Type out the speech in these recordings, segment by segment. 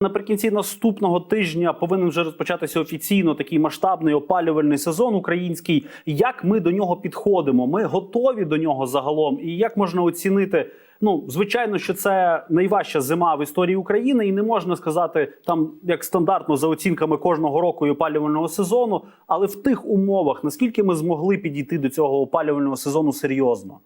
Наприкінці наступного тижня повинен вже розпочатися офіційно такий масштабний опалювальний сезон український. Як ми до нього підходимо? Ми готові до нього загалом, і як можна оцінити? Ну, звичайно, що це найважча зима в історії України, і не можна сказати там як стандартно за оцінками кожного року і опалювального сезону. Але в тих умовах наскільки ми змогли підійти до цього опалювального сезону серйозно?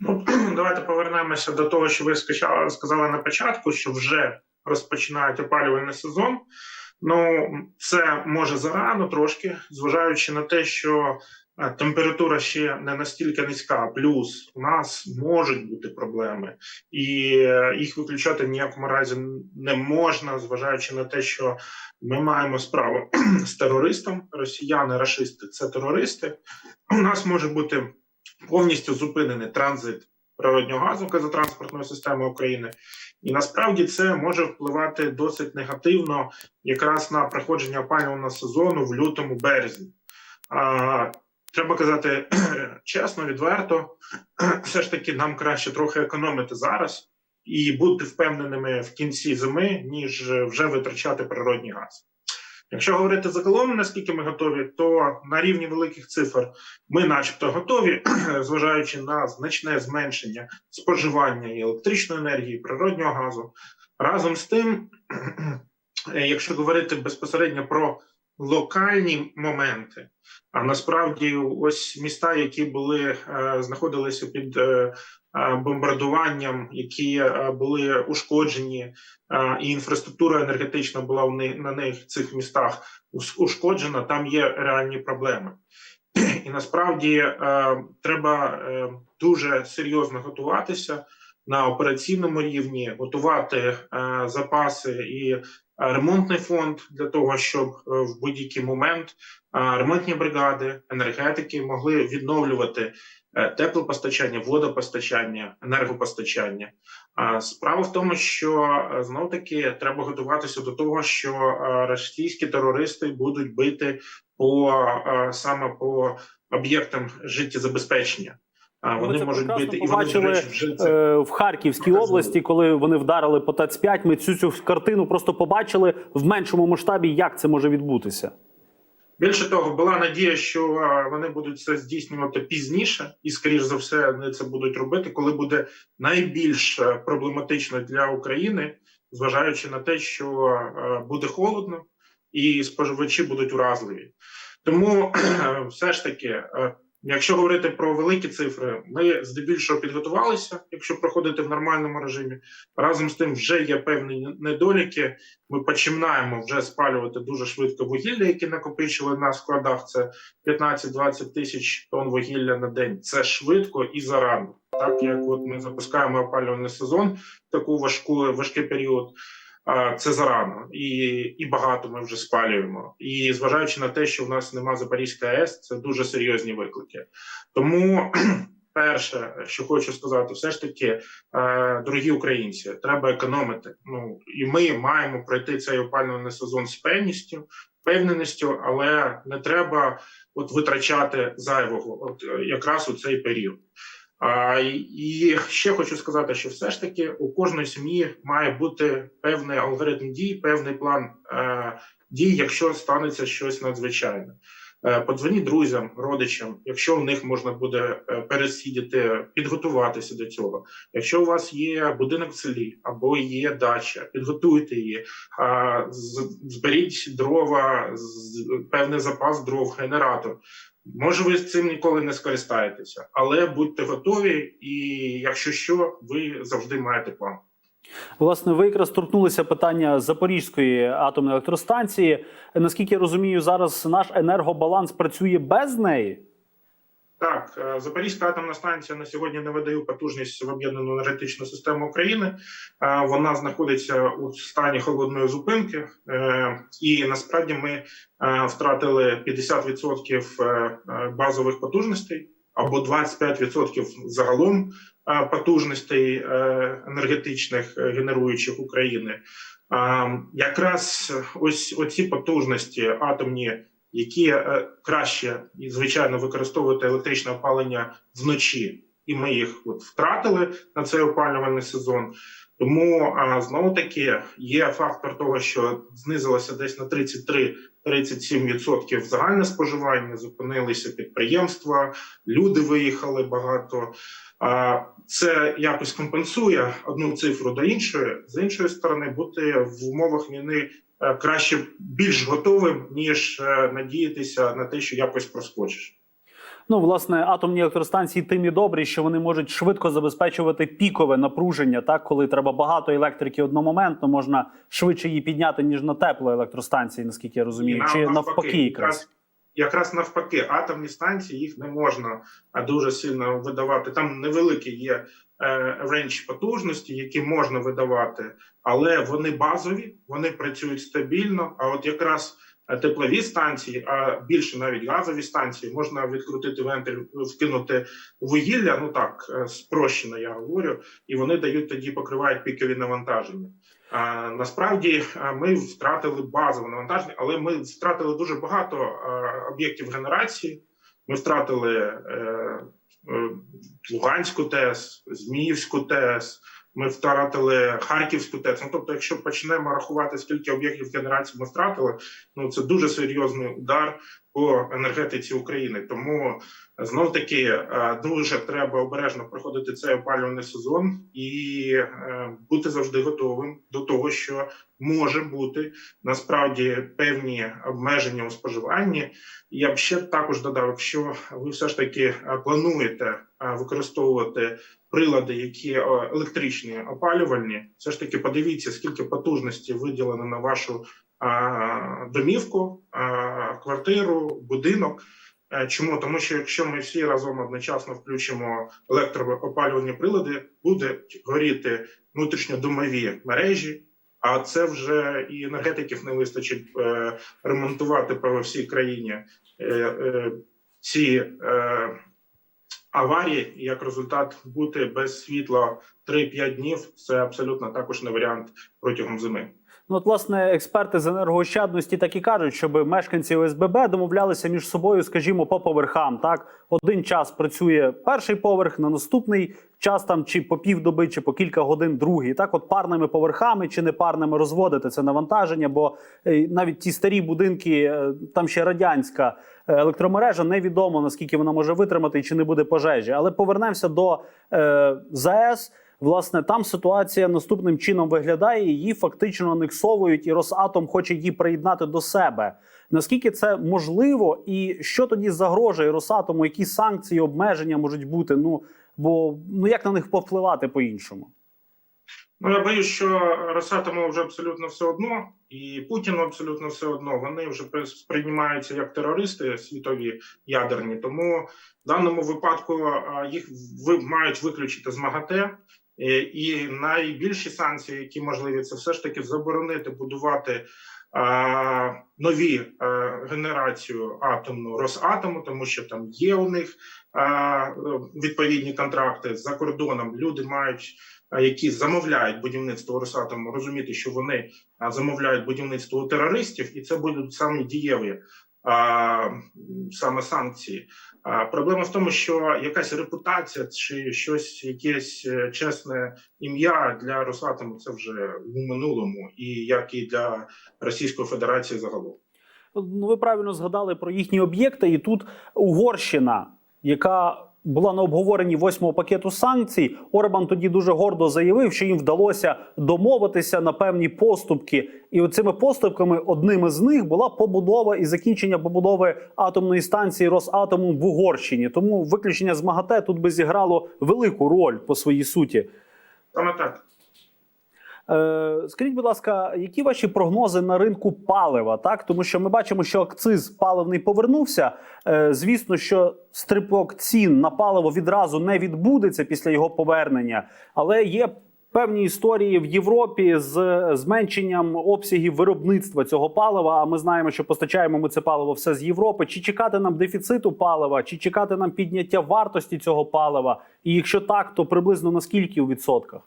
Ну давайте повернемося до того, що ви сказали на початку, що вже розпочинають опалювальний сезон. Ну це може зарано трошки, зважаючи на те, що е, температура ще не настільки низька. Плюс у нас можуть бути проблеми, і е, їх виключати в ніякому разі не можна, зважаючи на те, що ми маємо справу з терористом. Росіяни, рашисти це терористи. У нас може бути повністю зупинений транзит природнього газу газотранспортної системи України, і насправді це може впливати досить негативно якраз на проходження опалювального сезону в лютому березні. А, Треба казати чесно, відверто, все ж таки нам краще трохи економити зараз і бути впевненими в кінці зими, ніж вже витрачати природний газ. Якщо говорити загалом, наскільки ми готові, то на рівні великих цифр ми, начебто, готові, зважаючи на значне зменшення споживання і електричної енергії, і природнього газу. Разом з тим, якщо говорити безпосередньо про локальні моменти, а насправді ось міста, які були е, знаходилися під е, е, бомбардуванням, які були ушкоджені, і інфраструктура енергетична була в на них цих містах ушкоджена, там є реальні проблеми. І насправді треба дуже серйозно готуватися на операційному рівні, готувати е, запаси і е, ремонтний фонд для того, щоб е, в будь-який момент ремонтні бригади, енергетики могли відновлювати теплопостачання, водопостачання, енергопостачання. Справа в тому, що знов таки треба готуватися до того, що російські терористи будуть бити по саме по об'єктам життєзабезпечення. А Ми вони це можуть бити і вони, до речі, вже це Е, в Харківській показали. області, коли вони вдарили по ТЕЦ-5, ми цю цю картину просто побачили в меншому масштабі, як це може відбутися. Більше того, була надія, що вони будуть це здійснювати пізніше, і скоріш за все, вони це будуть робити, коли буде найбільш е, проблематично для України, зважаючи на те, що е, буде холодно і споживачі будуть уразливі. Тому все ж таки, якщо говорити про великі цифри, ми здебільшого підготувалися, якщо проходити в нормальному режимі. Разом з тим, вже є певні недоліки. Ми починаємо вже спалювати дуже швидко вугілля, які накопичили на складах. Це 15-20 тисяч тонн вугілля на день. Це швидко і зарано. Так як от ми запускаємо опалювальний сезон, таку важку важкий період. Це зарано і, і багато ми вже спалюємо. І зважаючи на те, що в нас нема Запорізької АЕС, це дуже серйозні виклики. Тому перше, що хочу сказати, все ж таки, е, дорогі українці, треба економити. Ну і ми маємо пройти цей опалювальний сезон з певністю, впевненістю, але не треба от витрачати зайвого, от якраз у цей період. А, і ще хочу сказати, що все ж таки у кожної сім'ї має бути певний алгоритм дій, певний план е, дій, якщо станеться щось надзвичайне. Е, Подзвоніть друзям, родичам, якщо в них можна буде е, пересидіти, підготуватися до цього. Якщо у вас є будинок в селі або є дача, підготуйте її, з- зберіть дрова, з- певний запас дров, генератор. Може, ви з цим ніколи не скористаєтеся, але будьте готові, і якщо що, ви завжди маєте план. Власне, ви якраз торкнулися питання Запорізької атомної електростанції. Наскільки я розумію, зараз наш енергобаланс працює без неї. Так, е, Запорізька атомна станція на сьогодні не видає потужність в об'єднану енергетичну систему України. Е, Вона знаходиться у стані холодної зупинки, Е, і насправді ми втратили 50% е, е, базових потужностей або 25% загалом потужностей енергетичних генеруючих України. Якраз ось оці потужності атомні які е, краще звичайно використовувати електричне опалення вночі, і ми їх от втратили на цей опалювальний сезон. Тому знову таки є фактор того, що знизилося десь на 33-37% загальне споживання, зупинилися підприємства, люди виїхали багато. Це якось компенсує одну цифру до іншої. З іншої сторони, бути в умовах війни краще більш готовим, ніж е, надіятися на те, що якось проскочиш. Ну, власне, атомні електростанції тим і добрі, що вони можуть швидко забезпечувати пікове напруження, так коли треба багато електрики одномоментно, можна швидше її підняти ніж на теплоелектростанції, наскільки я розумію, і чи навпаки, навпаки, якраз. Якраз навпаки, атомні станції їх не можна дуже сильно видавати. Там невеликий є рейндж потужності, які можна видавати, але вони базові, вони працюють стабільно. А от якраз е, теплові станції, а більше навіть газові станції, можна відкрутити вентиль, вкинути вугілля. Ну так е, спрощено, я говорю, і вони дають тоді покривають пікові навантаження. Насправді ми втратили базове навантаження, але ми втратили дуже багато об'єктів генерації. Ми втратили е, е, Луганську ТЕС, Зміївську ТЕС. Ми втратили Харківську ТЕС. Ну, тобто, якщо почнемо рахувати, скільки об'єктів генерації ми втратили, ну це дуже серйозний удар по енергетиці України. Тому знов таки е, дуже треба обережно проходити цей опалювальний сезон і е, бути завжди готовим до того, що може бути насправді певні обмеження у споживанні. Я б ще також додав, якщо ви все ж таки е, плануєте е, використовувати прилади, які е, електричні опалювальні, все ж таки подивіться, скільки потужності виділено на вашу е, домівку, квартиру, будинок. Е, Чому тому, що якщо ми всі разом одночасно включимо електроопалювальні прилади, будуть горіти внутрішньодомові мережі, а це вже і енергетиків не вистачить е, ремонтувати по всій країні е, ці аварії. Як результат бути без світла 3-5 днів це абсолютно також не варіант протягом зими. Ну, от, власне, експерти з енергоощадності так і кажуть, щоб мешканці ОСББ домовлялися між собою, скажімо, по поверхам. Так, один час працює перший поверх, на наступний час там чи по півдоби, чи по кілька годин другий. Так, от парними поверхами чи не парними розводити це навантаження, бо е, навіть ті старі будинки, е, там ще радянська е, електромережа, невідомо наскільки вона може витримати і чи не буде пожежі. Але повернемося до е, ЗАЕС. Власне, там ситуація наступним чином виглядає. Її фактично анексовують, і Росатом хоче її приєднати до себе. Наскільки це можливо, і що тоді загрожує Росатому? Які санкції, обмеження можуть бути? Ну бо ну як на них повпливати по-іншому? Ну я боюсь, що Росатому вже абсолютно все одно, і Путіну абсолютно все одно. Вони вже при- сприймаються як терористи світові ядерні. Тому в даному випадку їх ви мають виключити з МАГАТЕ. Е, І найбільші санкції, які можливі, це все ж таки заборонити будувати а, нові а, генерацію атомну Росатому, тому що там є у них а, відповідні контракти за кордоном. Люди мають які замовляють будівництво Росатому, розуміти, що вони замовляють будівництво у терористів, і це будуть самі дієві саме санкції. А, проблема в тому, що якась репутація чи щось, якесь е, чесне ім'я для Росатому це вже в минулому, і як і для Російської Федерації загалом. Ну, ви правильно згадали про їхні об'єкти, і тут Угорщина, яка була на обговоренні восьмого пакету санкцій, Орбан тоді дуже гордо заявив, що їм вдалося домовитися на певні поступки. І оцими поступками одним із них була побудова і закінчення побудови атомної станції Росатому в Угорщині. Тому виключення з МАГАТЕ тут би зіграло велику роль по своїй суті. Саме так. Е, Скажіть, будь ласка, які ваші прогнози на ринку палива? Так, тому що ми бачимо, що акциз паливний повернувся. Е, Звісно, що стрибок цін на паливо відразу не відбудеться після його повернення, але є. Певні історії в Європі з зменшенням обсягів виробництва цього палива. А ми знаємо, що постачаємо ми це паливо все з Європи. Чи чекати нам дефіциту палива, чи чекати нам підняття вартості цього палива? І якщо так, то приблизно на скільки у відсотках?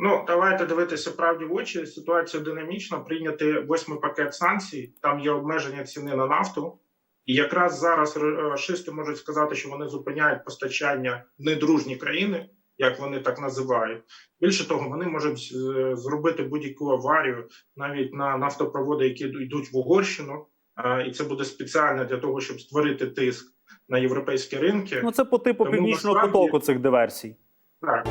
Ну, давайте дивитися правді в очі. Ситуація динамічна. Прийняти восьмий пакет санкцій. Там є обмеження ціни на нафту. І якраз зараз рашисти можуть сказати, що вони зупиняють постачання в недружні країни, як вони так називають. Більше того, вони можуть е, зробити будь-яку аварію навіть на нафтопроводи, які йдуть в Угорщину, і це буде спеціально для того, щоб створити тиск на європейські ринки. Ну це по типу Тому північного насправді- потоку цих диверсій. Так.